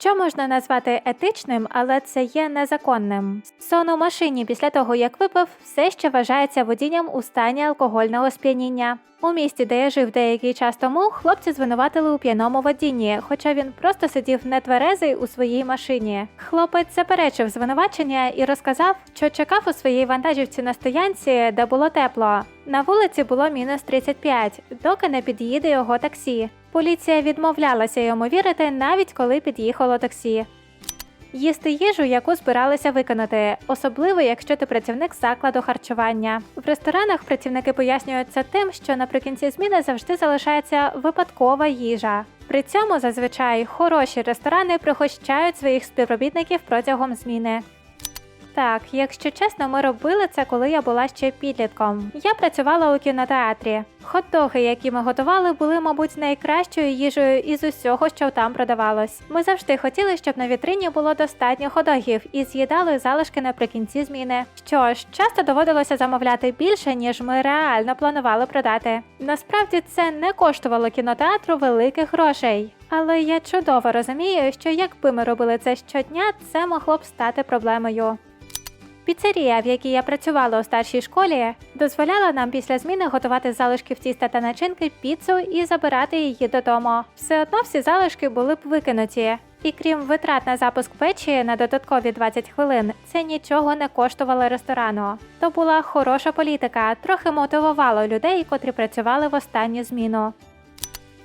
Що можна назвати етичним, але це є незаконним. Сон у машині після того, як випив, все ще вважається водінням у стані алкогольного сп'яніння. У місті, де я жив деякий час тому, хлопці звинуватили у п'яному водінні, хоча він просто сидів нетверезий у своїй машині. Хлопець заперечив звинувачення і розказав, що чекав у своїй вантажівці на стоянці, де було тепло. На вулиці було мінус 35, доки не під'їде його таксі. Поліція відмовлялася йому вірити, навіть коли під'їхало таксі. Їсти їжу, яку збиралися виконати, особливо якщо ти працівник закладу харчування. В ресторанах працівники пояснюють це тим, що наприкінці зміни завжди залишається випадкова їжа. При цьому зазвичай хороші ресторани пригощають своїх співробітників протягом зміни. Так, якщо чесно, ми робили це, коли я була ще підлітком. Я працювала у кінотеатрі. Хот-доги, які ми готували, були, мабуть, найкращою їжею із усього, що там продавалось. Ми завжди хотіли, щоб на вітрині було достатньо хот-догів і з'їдали залишки наприкінці зміни. Що ж, часто доводилося замовляти більше, ніж ми реально планували продати. Насправді це не коштувало кінотеатру великих грошей. Але я чудово розумію, що якби ми робили це щодня, це могло б стати проблемою. Піцерія, в якій я працювала у старшій школі, дозволяла нам після зміни готувати з залишків тіста та начинки піцу і забирати її додому. Все одно всі залишки були б викинуті. І крім витрат на запуск печі на додаткові 20 хвилин, це нічого не коштувало ресторану. То була хороша політика, трохи мотивувало людей, котрі працювали в останню зміну.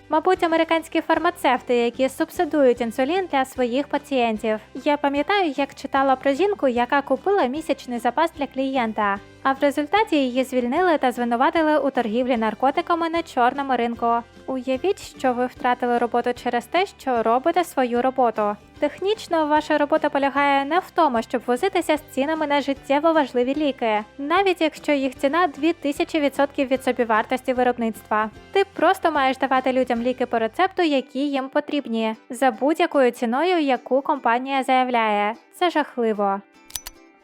Мабуть, американські фармацевти, які субсидують інсулін для своїх пацієнтів. Я пам'ятаю, як читала про жінку, яка купила місячний запас для клієнта, а в результаті її звільнили та звинуватили у торгівлі наркотиками на чорному ринку. Уявіть, що ви втратили роботу через те, що робите свою роботу. Технічно ваша робота полягає не в тому, щоб возитися з цінами на життєво важливі ліки, навіть якщо їх ціна 2000% від собівартості виробництва. Ти просто маєш давати людям ліки по рецепту, які їм потрібні, за будь-якою ціною, яку компанія заявляє. Це жахливо.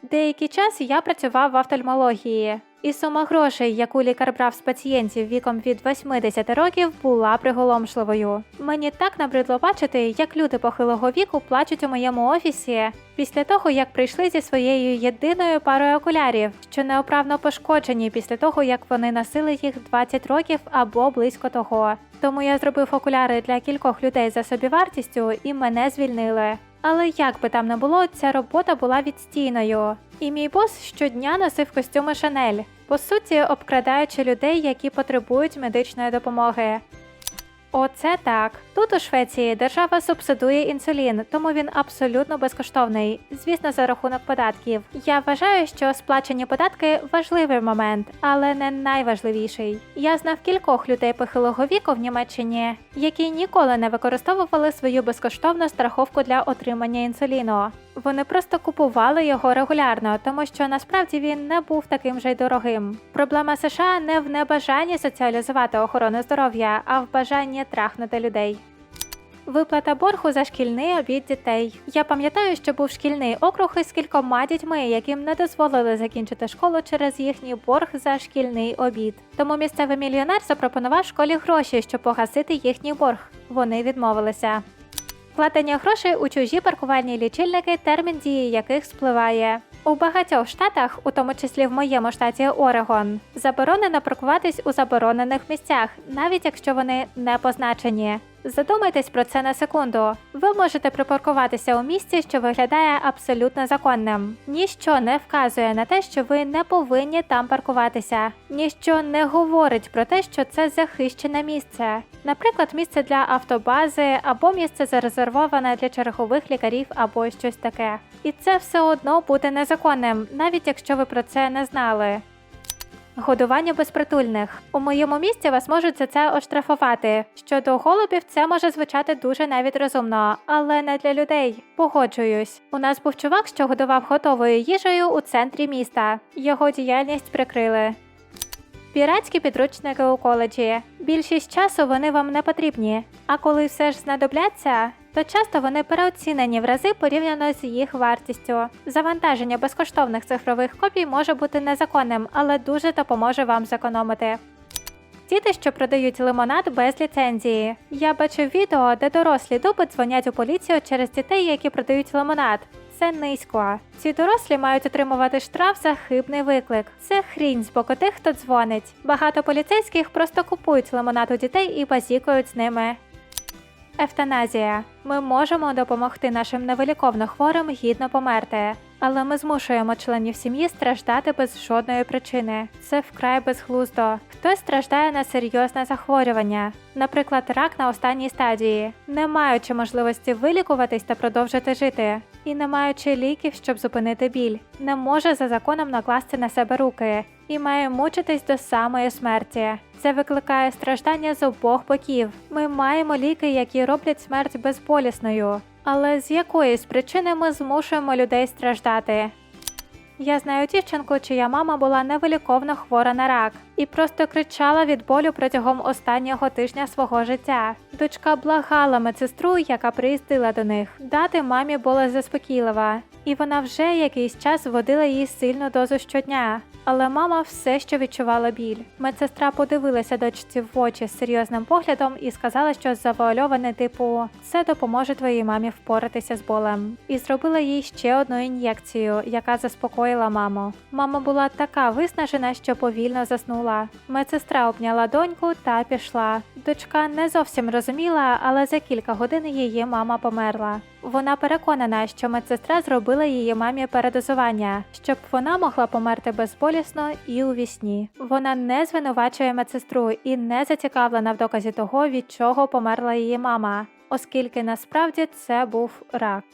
Деякий час я працював в офтальмології, і сума грошей, яку лікар брав з пацієнтів віком від 80 років, була приголомшливою. Мені так набридло бачити, як люди похилого віку плачуть у моєму офісі після того, як прийшли зі своєю єдиною парою окулярів, що неоправно пошкоджені після того, як вони носили їх 20 років або близько того. Тому я зробив окуляри для кількох людей за собівартістю і мене звільнили. Але як би там не було, ця робота була відстійною. І мій бос щодня носив костюми Шанель, по суті, обкрадаючи людей, які потребують медичної допомоги. Оце так. Тут у Швеції держава субсидує інсулін, тому він абсолютно безкоштовний, звісно, за рахунок податків. Я вважаю, що сплачені податки важливий момент, але не найважливіший. Я знав кількох людей похилого віку в Німеччині, які ніколи не використовували свою безкоштовну страховку для отримання інсуліну. Вони просто купували його регулярно, тому що насправді він не був таким же й дорогим. Проблема США не в небажанні соціалізувати охорону здоров'я, а в бажанні трахнути людей. Виплата боргу за шкільний обід дітей. Я пам'ятаю, що був шкільний округ із кількома дітьми, яким не дозволили закінчити школу через їхній борг за шкільний обід. Тому місцевий мільйонер запропонував школі гроші, щоб погасити їхній борг. Вони відмовилися. Вкладення грошей у чужі паркувальні лічильники, термін дії яких спливає. У багатьох штатах, у тому числі в моєму штаті Орегон, заборонено паркуватись у заборонених місцях, навіть якщо вони не позначені. Задумайтесь про це на секунду. Ви можете припаркуватися у місці, що виглядає абсолютно законним. Ніщо не вказує на те, що ви не повинні там паркуватися. Ніщо не говорить про те, що це захищене місце. Наприклад, місце для автобази або місце зарезервоване для чергових лікарів або щось таке. І це все одно буде незаконним, навіть якщо ви про це не знали. Годування безпритульних. У моєму місті вас можуть за це оштрафувати. Щодо голубів, це може звучати дуже навіть розумно, але не для людей. Погоджуюсь. У нас був чувак, що годував готовою їжею у центрі міста. Його діяльність прикрили. Піратські підручники у коледжі. Більшість часу вони вам не потрібні. А коли все ж знадобляться, то часто вони переоцінені в рази порівняно з їх вартістю. Завантаження безкоштовних цифрових копій може бути незаконним, але дуже допоможе вам зекономити. діти, що продають лимонад без ліцензії. Я бачив відео, де дорослі дуби дзвонять у поліцію через дітей, які продають лимонад. Це низько. Ці дорослі мають отримувати штраф за хибний виклик. Це хрінь з боку тих, хто дзвонить. Багато поліцейських просто купують лимонад у дітей і базікують з ними. Евтаназія. Ми можемо допомогти нашим невиліковно хворим гідно померти, але ми змушуємо членів сім'ї страждати без жодної причини. Це вкрай безглуздо. Хтось страждає на серйозне захворювання, наприклад, рак на останній стадії, не маючи можливості вилікуватись та продовжити жити, і не маючи ліків, щоб зупинити біль, не може за законом накласти на себе руки і має мучитись до самої смерті. Це викликає страждання з обох боків. Ми маємо ліки, які роблять смерть безболісною. Але з якоїсь причини ми змушуємо людей страждати. Я знаю дівчинку, чия мама була невиліковно хвора на рак і просто кричала від болю протягом останнього тижня свого життя. Дочка благала медсестру, яка приїздила до них, дати мамі була заспокійлива, і вона вже якийсь час водила їй сильну дозу щодня. Але мама все ще відчувала біль. Медсестра подивилася дочці в очі з серйозним поглядом і сказала, що завуальоване типу це допоможе твоїй мамі впоратися з болем. І зробила їй ще одну ін'єкцію, яка заспокоїла маму. Мама була така виснажена, що повільно заснула. Медсестра обняла доньку та пішла. Дочка не зовсім розуміла, але за кілька годин її мама померла. Вона переконана, що медсестра зробила її мамі передозування, щоб вона могла померти безболісно і у вісні. Вона не звинувачує медсестру і не зацікавлена в доказі того, від чого померла її мама, оскільки насправді це був рак.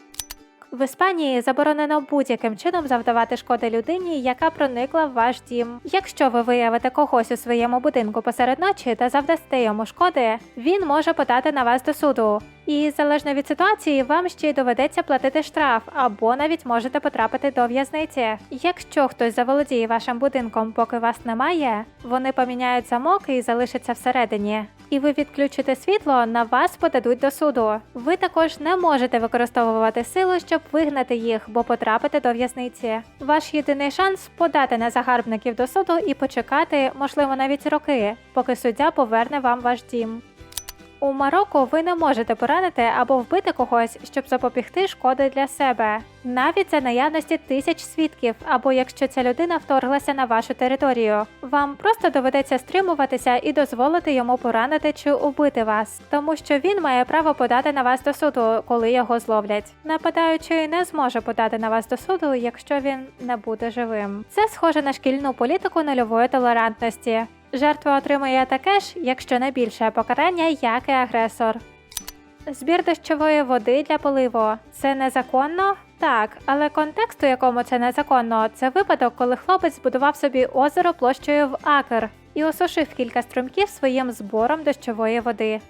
В Іспанії заборонено будь-яким чином завдавати шкоди людині, яка проникла в ваш дім. Якщо ви виявите когось у своєму будинку посеред ночі та завдасте йому шкоди, він може подати на вас до суду. І залежно від ситуації, вам ще й доведеться платити штраф або навіть можете потрапити до в'язниці. Якщо хтось заволодіє вашим будинком, поки вас немає, вони поміняють замок і залишаться всередині. І ви відключите світло, на вас подадуть до суду. Ви також не можете використовувати силу, щоб вигнати їх, бо потрапите до в'язниці. Ваш єдиний шанс подати на загарбників до суду і почекати, можливо, навіть роки, поки суддя поверне вам ваш дім. У Марокко ви не можете поранити або вбити когось, щоб запобігти шкоди для себе, навіть за наявності тисяч свідків, або якщо ця людина вторглася на вашу територію. Вам просто доведеться стримуватися і дозволити йому поранити чи убити вас, тому що він має право подати на вас до суду, коли його зловлять. Нападаючий не зможе подати на вас до суду, якщо він не буде живим. Це схоже на шкільну політику нульової толерантності. Жертва отримує таке ж, якщо не більше покарання, як і агресор. Збір дощової води для поливу це незаконно? Так, але контекст, у якому це незаконно, це випадок, коли хлопець збудував собі озеро площею в акр і осушив кілька струмків своїм збором дощової води.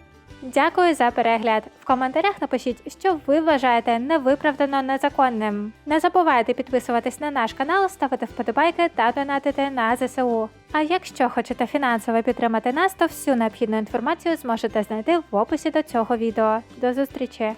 Дякую за перегляд. В коментарях напишіть, що ви вважаєте невиправдано незаконним. Не забувайте підписуватись на наш канал, ставити вподобайки та донатити на ЗСУ. А якщо хочете фінансово підтримати нас, то всю необхідну інформацію зможете знайти в описі до цього відео. До зустрічі!